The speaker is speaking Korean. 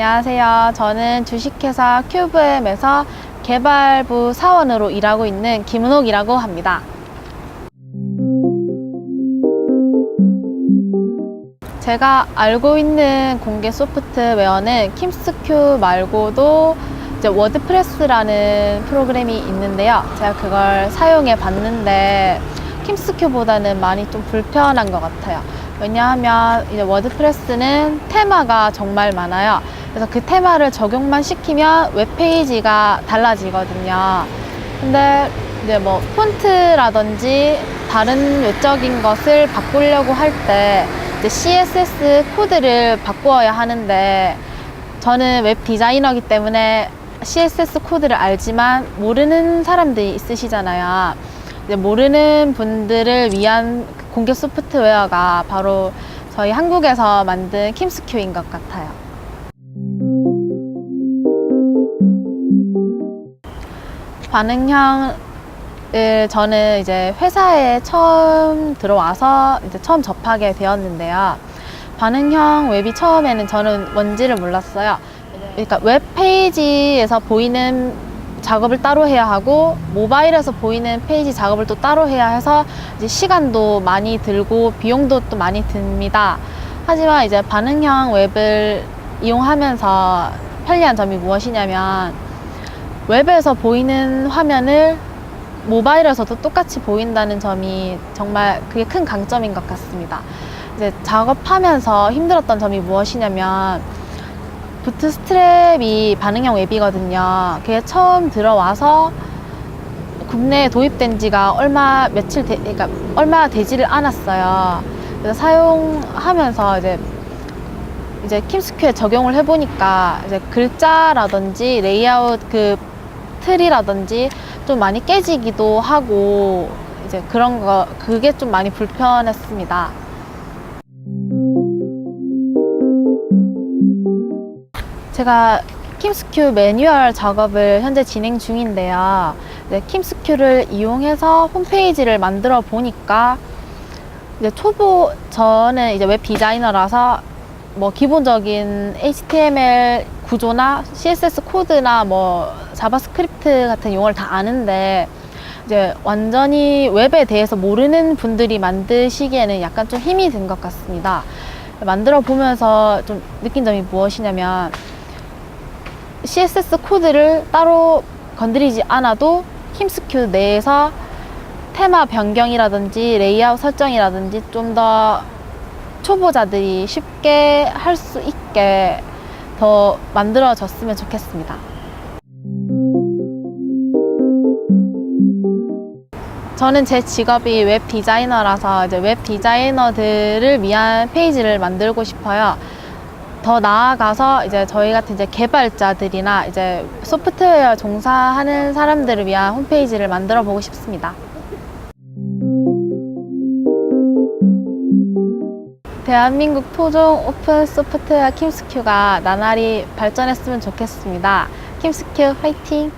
안녕하세요. 저는 주식회사 큐브엠에서 개발부 사원으로 일하고 있는 김은옥이라고 합니다. 제가 알고 있는 공개 소프트웨어는 킴스큐 말고도 이제 워드프레스라는 프로그램이 있는데요. 제가 그걸 사용해 봤는데 킴스큐보다는 많이 좀 불편한 것 같아요. 왜냐하면 이제 워드프레스는 테마가 정말 많아요. 그래서 그 테마를 적용만 시키면 웹페이지가 달라지거든요. 근데 이제 뭐 폰트라든지 다른 외적인 것을 바꾸려고 할 때 이제 CSS 코드를 바꾸어야 하는데 저는 웹 디자이너기 때문에 CSS 코드를 알지만 모르는 사람들이 있으시잖아요. 모르는 분들을 위한 공개 소프트웨어가 바로 저희 한국에서 만든 킴스큐인 것 같아요. 반응형을 저는 이제 회사에 처음 들어와서 이제 처음 접하게 되었는데요. 반응형 웹이 처음에는 저는 뭔지를 몰랐어요. 그러니까 웹페이지에서 보이는 작업을 따로 해야 하고 모바일에서 보이는 페이지 작업을 또 따로 해야 해서 시간도 많이 들고 비용도 또 많이 듭니다. 하지만 이제 반응형 웹을 이용하면서 편리한 점이 무엇이냐면 웹에서 보이는 화면을 모바일에서도 똑같이 보인다는 점이 정말 그게 큰 강점인 것 같습니다. 이제 작업하면서 힘들었던 점이 무엇이냐면 부트스트랩이 반응형 웹이거든요. 그게 처음 들어와서 국내에 도입된 지가 얼마 며칠 되, 그러니까 얼마 되지를 않았어요. 그래서 사용하면서 이제 이제 킴스큐에 적용을 해보니까 이제 글자라든지 레이아웃 그 틀이라든지 좀 많이 깨지기도 하고 이제 그런 거 그게 좀 많이 불편했습니다. 제가 킴스큐 매뉴얼 작업을 현재 진행 중인데요. 네, 킴스큐를 이용해서 홈페이지를 만들어 보니까 이제 초보 저는 이제 웹 디자이너라서 뭐 기본적인 HTML 구조나 CSS 코드나 뭐 자바스크립트 같은 용어를 다 아는데 이제 완전히 웹에 대해서 모르는 분들이 만드시기에는 약간 좀 힘이 든 것 같습니다. 만들어 보면서 좀 느낀 점이 무엇이냐면 CSS 코드를 따로 건드리지 않아도 킴스큐 내에서 테마 변경이라든지 레이아웃 설정이라든지 좀 더 초보자들이 쉽게 할 수 있게 더 만들어졌으면 좋겠습니다. 저는 제 직업이 웹 디자이너라서 이제 웹 디자이너들을 위한 페이지를 만들고 싶어요. 더 나아가서 이제 저희 같은 이제 개발자들이나 이제 소프트웨어 종사하는 사람들을 위한 홈페이지를 만들어 보고 싶습니다. 대한민국 토종 오픈 소프트웨어 킴스큐가 나날이 발전했으면 좋겠습니다. 킴스큐 화이팅!